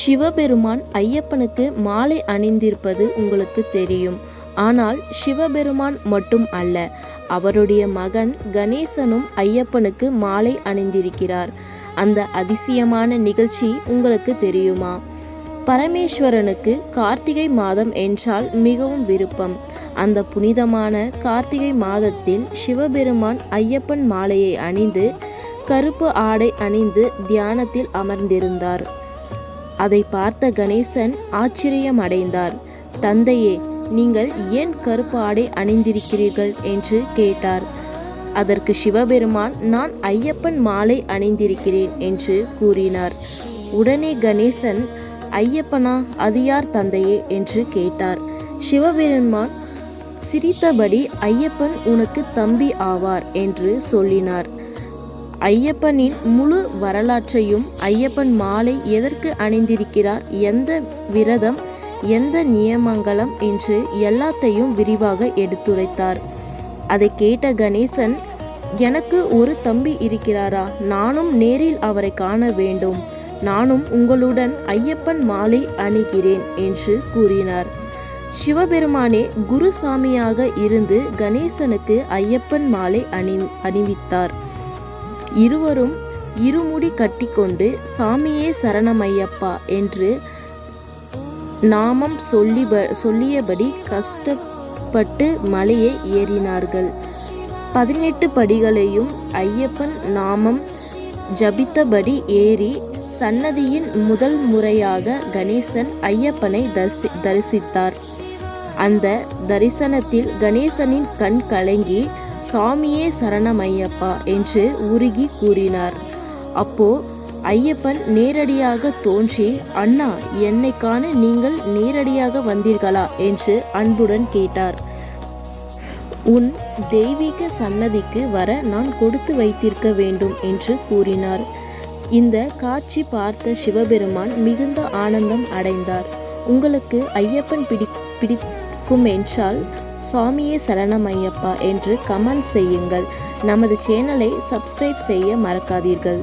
சிவபெருமான் ஐயப்பனுக்கு மாலை அணிந்திருப்பது உங்களுக்கு தெரியும். ஆனால் சிவபெருமான் மட்டும் அல்ல அவருடைய மகன் கணேசனும் ஐயப்பனுக்கு மாலை அணிந்திருக்கிறார். அந்த அதிசயமான நிகழ்ச்சி உங்களுக்கு தெரியுமா? பரமேஸ்வரனுக்கு கார்த்திகை மாதம் என்றால் மிகவும் விருப்பம். அந்த புனிதமான கார்த்திகை மாதத்தில் சிவபெருமான் ஐயப்பன் மாலையை அணிந்து கருப்பு ஆடை அணிந்து தியானத்தில் அமர்ந்திருந்தார். அதை பார்த்த கணேசன் ஆச்சரியம் அடைந்தார் தந்தையே நீங்கள் ஏன் கருப்பு ஆடை அணிந்திருக்கிறீர்கள்? என்று கேட்டார். அதற்கு சிவபெருமான் நான் ஐயப்பன் மாலை அணிந்திருக்கிறேன் என்று கூறினார். உடனே கணேசன் ஐயப்பனா அது யார் தந்தையே? என்று கேட்டார். சிவபெருமான் சிரித்தபடி ஐயப்பன் உனக்கு தம்பி ஆவார் என்று சொல்லினார். ஐயப்பனின் முழு வரலாற்றையும் ஐயப்பன் மாலை எதற்கு அணிந்திருக்கிறார்? எந்த விரதம் எந்த நியமங்கலம் என்று எல்லாத்தையும் விரிவாக எடுத்துரைத்தார். அதை கேட்ட கணேசன் எனக்கு ஒரு தம்பி இருக்கிறாரா? நானும் நேரில் அவரை காண வேண்டும். நானும் உங்களுடன் ஐயப்பன் மாலை அணிகிறேன் என்று கூறினார். சிவபெருமானே குருசாமியாக இருந்து கணேசனுக்கு ஐயப்பன் மாலை அணி அணிவித்தார். இருவரும் இருமுடி கட்டிக்கொண்டு சாமியே சரணமையப்பா என்று நாமம் சொல்லி சொல்லியபடி கஷ்டப்பட்டு மலையை ஏறினார்கள். பதினெட்டு படிகளையும் ஐயப்பன் நாமம் ஜபித்தபடி ஏறி சன்னதியின் முதல் முறையாக கணேசன் ஐயப்பனை தரிசி தரிசித்தார். அந்த தரிசனத்தில் கணேசனின் கண் கலங்கி சாமியே சரணமையப்பா என்று உருகி கூறினார். அப்போ ஐயப்பன் நேரடியாக தோன்றி அண்ணா என்னை காண நீங்கள் நேரடியாக வந்தீர்களா? என்று அன்புடன் கேட்டார். உன் தெய்வீக சன்னதிக்கு வர நான் கொடுத்து வைத்திருக்க வேண்டும் என்று கூறினார். இந்த காட்சி பார்த்த சிவபெருமான் மிகுந்த ஆனந்தம் அடைந்தார். உங்களுக்கு ஐயப்பன் பிடி பிடிக்கும் என்றால் சுவாமியே சரணம் ஐயப்பா என்று கமெண்ட் செய்யுங்கள். நமது சேனலை சப்ஸ்கிரைப் செய்ய மறக்காதீர்கள்.